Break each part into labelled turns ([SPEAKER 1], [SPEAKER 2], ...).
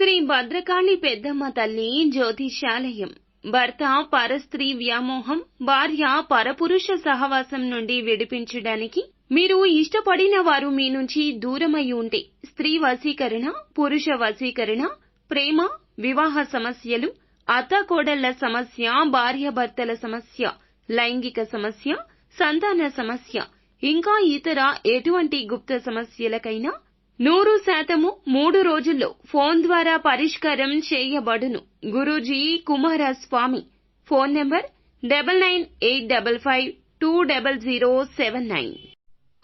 [SPEAKER 1] శ్రీ భద్రకాళి పెద్దమ్మ తల్లి జ్యోతిషాలయం. భర్త పరస్త్రీ వ్యామోహం భార్య పరపురుష సహవాసం నుండి విడిపించడానికి మీరు ఇష్టపడిన వారు మీ నుంచి దూరమై ఉంటే స్త్రీ వశీకరణ పురుష వశీకరణ ప్రేమ వివాహ సమస్యలు అత్తాకోడళ్ళ సమస్య భార్యాభర్తల సమస్య లైంగిక సమస్య సంతాన సమస్య ఇంకా ఇతర ఎటువంటి గుప్త సమస్యలకైనా నూరు శాతము మూడు రోజుల్లో ఫోన్ ద్వారా పరిష్కారం చేయబడును. Guruji Kumaraswamy phone number double nine eight double five two double zero seven nine.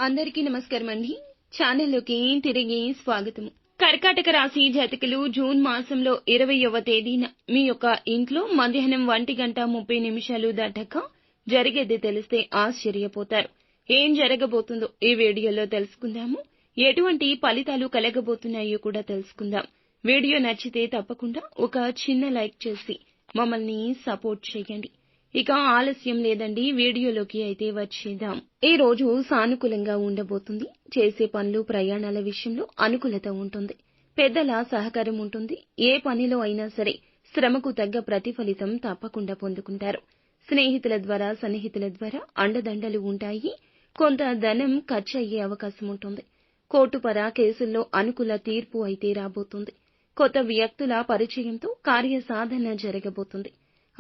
[SPEAKER 1] అందరికీ నమస్కారం అండి. ఛానల్లోకి తిరిగి స్వాగతం కర్కాటక రాశి జాతకులు జూన్ మాసంలో ఇరవయవ తేదీన మీ యొక్క ఇంట్లో మధ్యాహ్నం ఒంటి గంట ముప్పై నిమిషాలు దాటాక జరిగేది తెలిస్తే ఆశ్చర్యపోతారు. ఏం జరగబోతుందో ఈ వీడియోలో తెలుసుకుందాము. ఎటువంటి ఫలితాలు కలగబోతున్నాయో కూడా తెలుసుకుందాం. వీడియో నచ్చితే తప్పకుండా ఒక చిన్న లైక్ చేసి మమ్మల్ని సపోర్ట్ చేయండి. ఇక ఆలస్యం లేదండి వీడియోలోకి అయితే వచ్చేద్దాం. ఈ రోజు సానుకూలంగా ఉండబోతుంది. చేసే పనులు ప్రయాణాల విషయంలో అనుకూలత ఉంటుంది. పెద్దల సహకారం ఉంటుంది. ఏ పనిలో అయినా సరే శ్రమకు తగ్గ ప్రతిఫలితం తప్పకుండా పొందుకుంటారు. స్నేహితుల ద్వారా సన్నిహితుల ద్వారా అండదండలు ఉంటాయి. కొంత ధనం ఖర్చు అయ్యే అవకాశం ఉంటుంది. కోర్టుపర కేసుల్లో అనుకూల తీర్పు అయితే రాబోతుంది. కొత్త వ్యక్తుల పరిచయంతో కార్యసాధన జరగబోతుంది.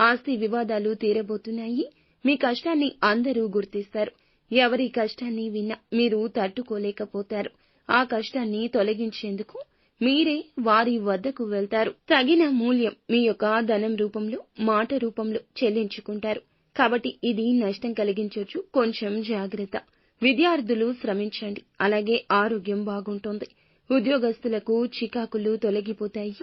[SPEAKER 1] ఆస్తి వివాదాలు తీరబోతున్నాయి. మీ కష్టాన్ని అందరూ గుర్తిస్తారు. ఎవరి కష్టాన్ని విన్నా మీరు తట్టుకోలేకపోతారు. ఆ కష్టాన్ని తొలగించేందుకు మీరే వారి వద్దకు వెళ్తారు. తగిన మూల్యం మీ యొక్క ధనం రూపంలో మాట రూపంలో చెల్లించుకుంటారు. కాబట్టి ఇది నష్టం కలిగించొచ్చు. కొంచెం జాగ్రత్త. విద్యార్థులు శ్రమించండి. అలాగే ఆరోగ్యం బాగుంటుంది. ఉద్యోగస్తులకు చికాకులు తొలగిపోతాయి.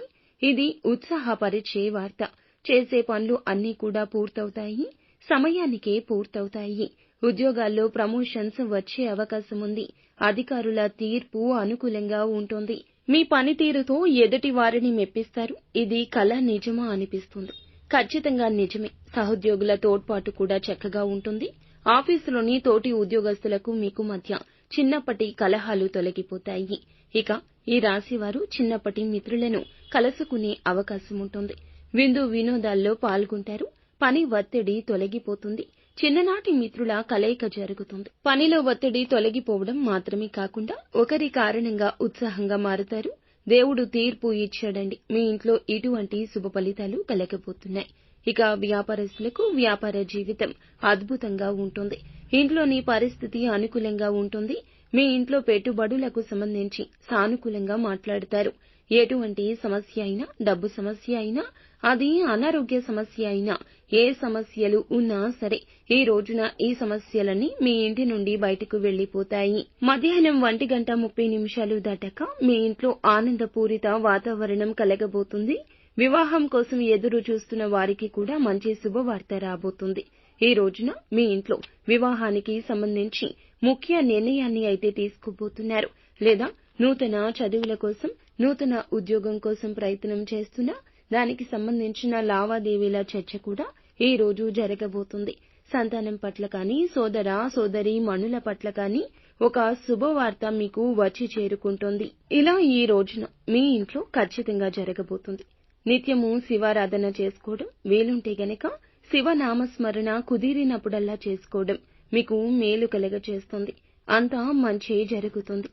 [SPEAKER 1] ఇది ఉత్సాహపరిచే వార్త. చేసే పనులు అన్నీ కూడా పూర్తవుతాయి. సమయానికే పూర్తవుతాయి. ఉద్యోగాల్లో ప్రమోషన్స్ వచ్చే అవకాశం ఉంది. అధికారుల తీర్పు అనుకూలంగా ఉంటుంది. మీ పనితీరుతో ఎదుటి వారిని మెప్పిస్తారు. ఇది కళ నిజమా అనిపిస్తుంది. ఖచ్చితంగా నిజమే. సహోద్యోగుల తోడ్పాటు కూడా చక్కగా ఉంటుంది. ఆఫీసులోని తోటి ఉద్యోగస్తులకు మీకు మధ్య చిన్నప్పటి కలహాలు తొలగిపోతాయి. ఇక ఈ రాశివారు చిన్నప్పటి మిత్రులను కలుసుకునే అవకాశం ఉంటుంది. విందు వినోదాల్లో పాల్గొంటారు. పని ఒత్తిడి తొలగిపోతుంది. చిన్ననాటి మిత్రుల కలయిక జరుగుతుంది. పనిలో ఒత్తిడి తొలగిపోవడం మాత్రమే కాకుండా ఒకరి కారణంగా ఉత్సాహంగా మారుతారు. దేవుడు తీర్పు ఇచ్చాడండి. మీ ఇంట్లో ఇటువంటి శుభ ఫలితాలు కలగబోతున్నాయి. ఇక వ్యాపారస్తులకు వ్యాపార జీవితం అద్భుతంగా ఉంటుంది. ఇంట్లోని పరిస్థితి అనుకూలంగా ఉంటుంది. మీ ఇంట్లో పెట్టుబడులకు సంబంధించి సానుకూలంగా మాట్లాడతారు. ఎటువంటి సమస్య అయినా డబ్బు సమస్య అయినా అది అనారోగ్య సమస్య అయినా ఏ సమస్యలు ఉన్నా సరే ఈ రోజున ఈ సమస్యలన్నీ మీ ఇంటి నుండి బయటకు వెళ్ళిపోతాయి మధ్యాహ్నం ఒంటి గంట ముప్పై నిమిషాలు దాటాక మీ ఇంట్లో ఆనందపూరిత వాతావరణం కలగబోతుంది. వివాహం కోసం ఎదురు చూస్తున్న వారికి కూడా మంచి శుభవార్త రాబోతుంది. ఈ రోజున మీ ఇంట్లో వివాహానికి సంబంధించి ముఖ్య నిర్ణయాన్ని అయితే తీసుకోబోతున్నారు లేదా నూతన చదువుల కోసం నూతన ఉద్యోగం కోసం ప్రయత్నం చేస్తున్నా దానికి సంబంధించిన లావాదేవీల చర్చ కూడా ఈ రోజు జరగబోతుంది. సంతానం పట్ల కానీ సోదర సోదరి మణుల పట్ల కానీ ఒక శుభవార్త మీకు వచ్చి చేరుకుంటుంది. ఇలా ఈ రోజున మీ ఇంట్లో ఖచ్చితంగా జరగబోతుంది. నిత్యము శివారాధన చేసుకోవడం వీలుంటే గనక శివనామస్మరణ కుదిరినప్పుడల్లా చేసుకోవడం మీకు మేలు కలగచేస్తుంది. అంతా మంచి జరుగుతుంది.